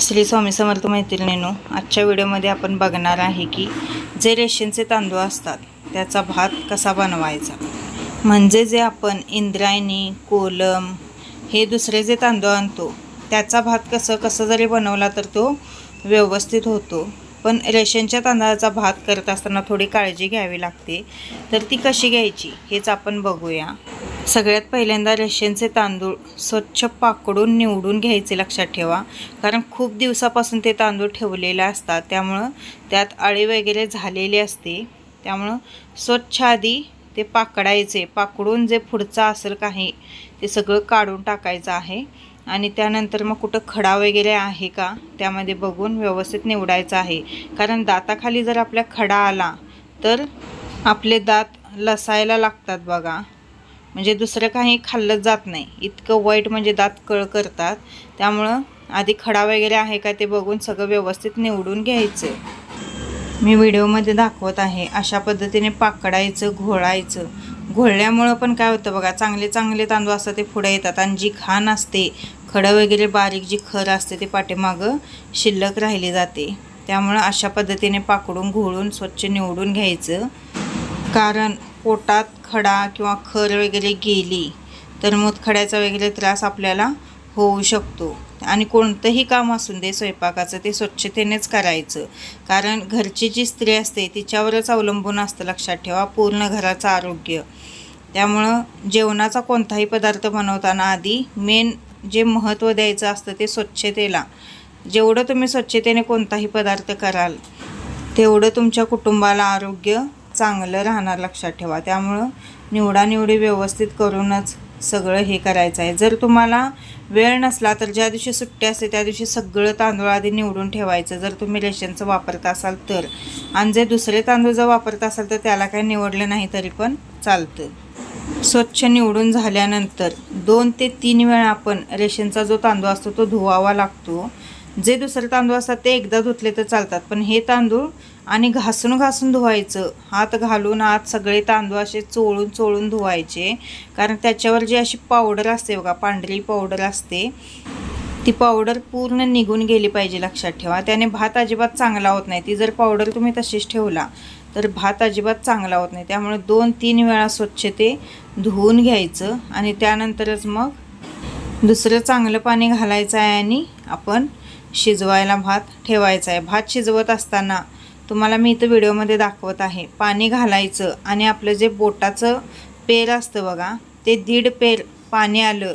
श्री स्वामी समर्थ मैत्रिणीनो आजच्या व्हिडिओमध्ये आपण बघणार आहे की जे रेशनचे तांदूळ असतात त्याचा भात कसा बनवायचा? म्हणजे जे आपण इंद्रायणी कोलम हे दुसरे जे तांदूळ आणतो त्याचा भात कसं कसं जरी बनवला तर तो व्यवस्थित होतो. पण रेशनच्या तांदळाचा भात करत असताना थोडी काळजी घ्यावी लागते. तर ती कशी घ्यायची हेच आपण बघूया. सगळ्यात पहिल्यांदा रेशनचे तांदूळ स्वच्छ पाकडून निवडून घ्यायचे लक्षात ठेवा. कारण खूप दिवसापासून ते तांदूळ ठेवलेले असतात. त्यामुळं त्यात अळी वगैरे झालेली असते. त्यामुळं स्वच्छ आधी ते पाकडायचे. पाकडून जे पुढचं असेल काही ते सगळं काढून टाकायचं आहे. आणि त्यानंतर मग कुठं खडा वगैरे आहे का त्यामध्ये बघून व्यवस्थित निवडायचं आहे. कारण दाताखाली जर आपल्या खडा आला तर आपले दात लसायला लागतात बघा. म्हणजे दुसरं काही खाल्लं जात नाही. इतकं वाईट म्हणजे दात कळ करतात. त्यामुळं आधी खडा वगैरे आहे का ते बघून सगळं व्यवस्थित निवडून घ्यायचं. मी व्हिडिओमध्ये दाखवत आहे अशा पद्धतीने पाकडायचं घोळायचं. घोळल्यामुळं पण काय होतं बघा चांगले चांगले तांदूळ असतात ते पुढे येतात आणि जी घाण असते खडं वगैरे बारीक जी खर असते ते पाठीमागं शिल्लक राहिली जाते. त्यामुळं अशा पद्धतीने पाकडून घोळून स्वच्छ निवडून घ्यायचं. कारण पोटात खडा किंवा खर वगैरे गेली तर मुतखड्याचा वगैरे त्रास आपल्याला होऊ शकतो. आणि कोणतंही काम असून दे स्वयंपाकाचं ते स्वच्छतेनेच करायचं. कारण घरची जी स्त्री असते तिच्यावरच अवलंबून असतं लक्षात ठेवा पूर्ण घराचं आरोग्य. त्यामुळं जेवणाचा कोणताही पदार्थ बनवताना आधी मेन जे महत्त्व द्यायचं असतं ते स्वच्छतेला. जेवढं तुम्ही स्वच्छतेने कोणताही पदार्थ कराल तेवढं तुमच्या कुटुंबाला आरोग्य चांगलं राहणार लक्षात ठेवा. त्यामुळं निवडानिवडी व्यवस्थित करूनच सगळं हे करायचं आहे. जर तुम्हाला वेळ नसला तर ज्या दिवशी सुट्टी असते त्या दिवशी सगळं तांदूळ आधी निवडून ठेवायचं. जर तुम्ही रेशनचं वापरत असाल तर. आणि जे दुसरे तांदूळ जर वापरत असाल तर त्याला काही निवडलं नाही तरी पण चालतं. स्वच्छ निवडून झाल्यानंतर दोन ते तीन वेळा आपण रेशनचा जो तांदूळ असतो तो धुवावा लागतो. जे दुसरे तांदूळ असतात ते एकदा धुतले तर चालतात. पण हे तांदूळ आणि घासून घासून धुवायचं हात घालून हात सगळे तांदूळ असे चोळून चोळून धुवायचे. कारण त्याच्यावर जी अशी पावडर असते बघा पांढरी पावडर असते ती पावडर पूर्ण निघून गेली पाहिजे लक्षात ठेवा. त्याने भात अजिबात चांगला होत नाही. ती जर पावडर तुम्ही तशीच ठेवला तर भात अजिबात चांगला होत नाही. त्यामुळे दोन तीन वेळा स्वच्छ ते धुवून घ्यायचं आणि त्यानंतरच मग दुसरं चांगलं पाणी घालायचं आहे आणि आपण शिजवायला भात ठेवायचा आहे. भात शिजवत असताना तुम्हाला मी इथं व्हिडिओमध्ये दाखवत आहे. पाणी घालायचं आणि आपलं जे बोटाचं पेर असतं बघा ते दीड पेर पाणी आलं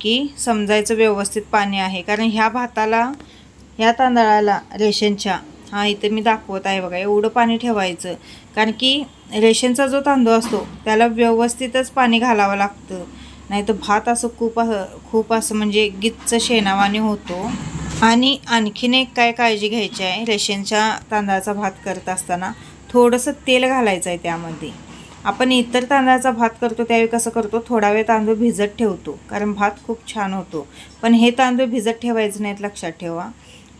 की समजायचं व्यवस्थित पाणी आहे. कारण ह्या भाताला ह्या तांदळाला रेशनच्या हा इथं मी दाखवत आहे बघा एवढं पाणी ठेवायचं. कारण की रेशनचा जो तांदूळ असतो त्याला व्यवस्थितच पाणी घालावं लागतं. नाही तर भात असं खूप खूप असं म्हणजे गिच्च शेणावाने होतो. आणि आणखीन एक काय काळजी घ्यायची आहे रेशनच्या तांदळाचा भात करत असताना थोडंसं तेल घालायचं आहे त्यामध्ये. आपण इतर तांदळाचा भात करतो त्यावेळी कसं करतो थोडा वेळ तांदूळ भिजत ठेवतो कारण भात खूप छान होतो. पण हे तांदूळ भिजत ठेवायचे नाहीत लक्षात ठेवा.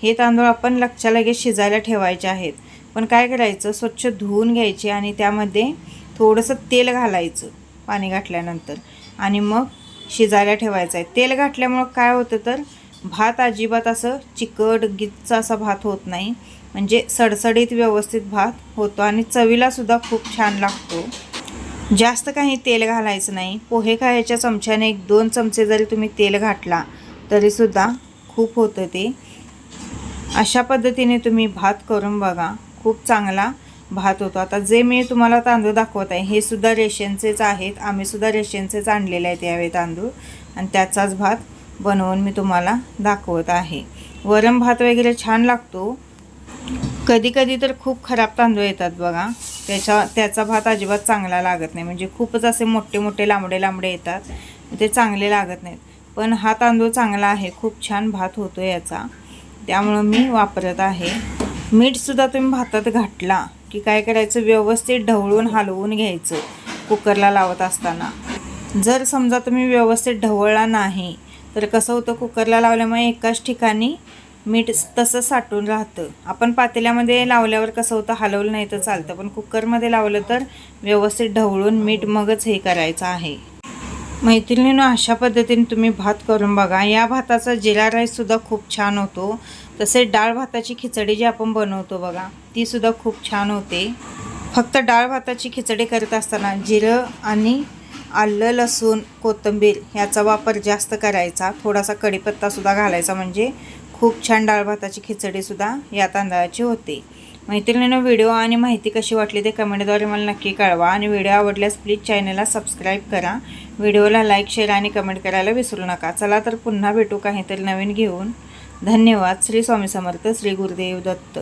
हे तांदूळ आपण लक्षा लगेच शिजायला ठेवायचे आहेत. पण काय करायचं स्वच्छ धुवून घ्यायचे आणि त्यामध्ये थोडंसं तेल घालायचं पाणी घातल्यानंतर. आणि मग शिजायला ठेवायचं आहे. तेल घातल्यामुळं काय होतं तर भात अजिबात असं चिकट गिच्चा असा भात होत नाही. म्हणजे सडसडीत व्यवस्थित भात होतो आणि चवीलासुद्धा खूप छान लागतो. जास्त काही तेल घालायचं नाही. पोहे खायच्या चमच्याने एक दोन चमचे जरी तुम्ही तेल घातला तरीसुद्धा खूप होतं ते. अशा पद्धतीने तुम्ही भात करून बघा. खूप चांगला भात होतो. आता जे मी तुम्हाला तांदूळ दाखवत आहे हे सुद्धा रेशनचेच आहेत. आम्हीसुद्धा रेशनचेच आणलेले आहेत यावेळी तांदूळ. आणि त्याचाच भात बनवून मी तुम्हाला दाखवत आहे. वरण भात वगैरे छान लागतो. कधी कधी तर खूप खराब तांदूळ येतात बघा. त्याच्या त्याचा भात अजिबात चांगला लागत नाही. म्हणजे खूपच असे मोठे मोठे लांबडे लांबडे येतात. ते चांगले लागत नाहीत. पण हा तांदूळ चांगला आहे. खूप छान भात होतो याचा. त्यामुळं मी वापरत आहे. मीठसुद्धा तुम्ही भातात घातला की काय करायचं? व्यवस्थित ढवळून हलवून घ्यायचं. कुकरला लावत असताना. जर समजा तुम्ही व्यवस्थित ढवळला नाही तर कसं होतं कुकरला लावल्यामुळे एकाच ठिकाणी मीठ तसं साठून राहतं. आपण पातेल्यामध्ये लावल्यावर कसं होतं हलवलं नाही तर चालतं. पण कुकरमध्ये लावलं तर व्यवस्थित ढवळून मीठ मगच हे करायचं आहे. मैत्रिणीनं अशा पद्धतीने तुम्ही भात करून बघा. या भाताचा जिरा राईससुद्धा खूप छान होतो. तसे डाळ भाताची खिचडी जी आपण बनवतो बघा तीसुद्धा खूप छान होते. फक्त डाळ भाताची खिचडी करत असताना जिरं आणि आलं लसूण कोथिंबीर याचा वापर जास्त करायचा. थोडासा कढीपत्तासुद्धा घालायचा म्हणजे खूप छान डाळ भाताची खिचडीसुद्धा या तांदळाची होते. मैत्रिणीनं व्हिडिओ आणि माहिती कशी वाटली ते कमेंटद्वारे मला नक्की कळवा आणि व्हिडिओ आवडल्यास प्लीज चॅनलला सबस्क्राईब करा. व्हिडिओला लाईक शेअर आणि कमेंट करायला विसरू नका. चला तर पुन्हा भेटू काहीतरी नवीन घेऊन. धन्यवाद. श्री स्वामी समर्थ श्री गुरुदेव दत्त.